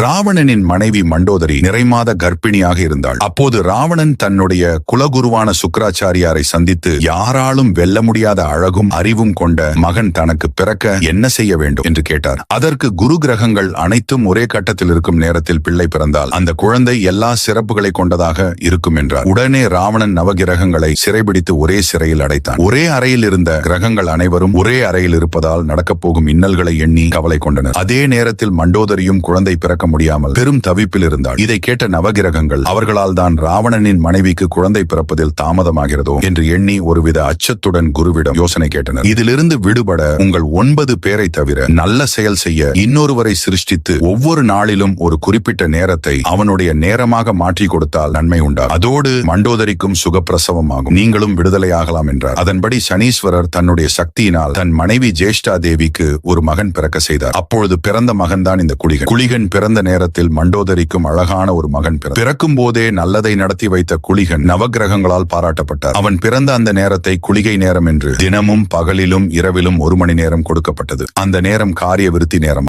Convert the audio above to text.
ராவணனின் மனைவி மண்டோதரி நிறைமாத கர்ப்பிணியாக இருந்தாள். அப்போது ராவணன் தன்னுடைய குலகுருவான சுக்கராச்சாரியாரை சந்தித்து யாராலும் வெல்ல முடியாத அழகும் அறிவும் கொண்ட மகன் தனக்கு பிறக்க என்ன செய்ய வேண்டும்? என்று கேட்டார். அதற்கு குரு கிரகங்கள் அனைத்தும் ஒரே கட்டத்தில் இருக்கும் நேரத்தில் பிள்ளை பிறந்தால் அந்த குழந்தை எல்லா சிறப்புகளை கொண்டதாக இருக்கும் என்றார். உடனே ராவணன் நவகிரகங்களை சிறைபிடித்து ஒரே சிறையில் அடைத்தான். ஒரே அறையில் இருந்த கிரகங்கள் அனைவரும் ஒரே அறையில் இருப்பதால் நடக்கப் போகும் இன்னல்களை எண்ணி கவலை கொண்டனர். அதே நேரத்தில் மண்டோதரியும் குழந்தை பிறக்க முடியாமல் பெரும் தவிப்பில் இருந்தாள் இதை கேட்ட நவகிரகங்கள் அவர்களால் தான் ராவணனின் மனைவிக்கு குழந்தை பிறப்பதில் தாமதமாகிறதோ என்று எண்ணி ஒருவித அச்சத்துடன் குருவிடம் யோசனை கேட்டனர். இதிலிருந்து விடுபட உங்கள் ஒன்பது பேரை தவிர நல்ல செயல் செய்ய இன்னொருவரை சிருஷ்டித்து ஒவ்வொரு நாளிலும் ஒரு குறிப்பிட்ட நேரத்தை அவனுடைய நேரமாக மாற்றி கொடுத்தால் நன்மை உண்டா? அதோடு மண்டோதரிக்கும் சுகப்பிரசவம் ஆகும். நீங்களும் விடுதலையாகலாம் என்றார். அதன்படி சனீஸ்வரர் தன்னுடைய சக்தியினால் தன் மனைவி ஜேஷ்டா தேவிக்கு ஒரு மகன் பிறக்க செய்தார். அப்பொழுது பிறந்த மகன்தான் இந்த குளிகன் குளிகன் பிறந்த நேரத்தில் மண்டோதரிக்கும் அழகான ஒரு மகன் பிறக்கும் போதே நல்லதை நடத்தி வைத்த குளிகன் நவக்கிரகங்களால் பாராட்டப்பட்டார். அவன் பிறந்த அந்த நேரத்தை குளிகை நேரம் என்று தினமும் பகலிலும் இரவிலும் ஒரு மணி நேரம் கொடுக்கப்பட்டது. அந்த நேரம் காரிய விருத்தி நேரம்?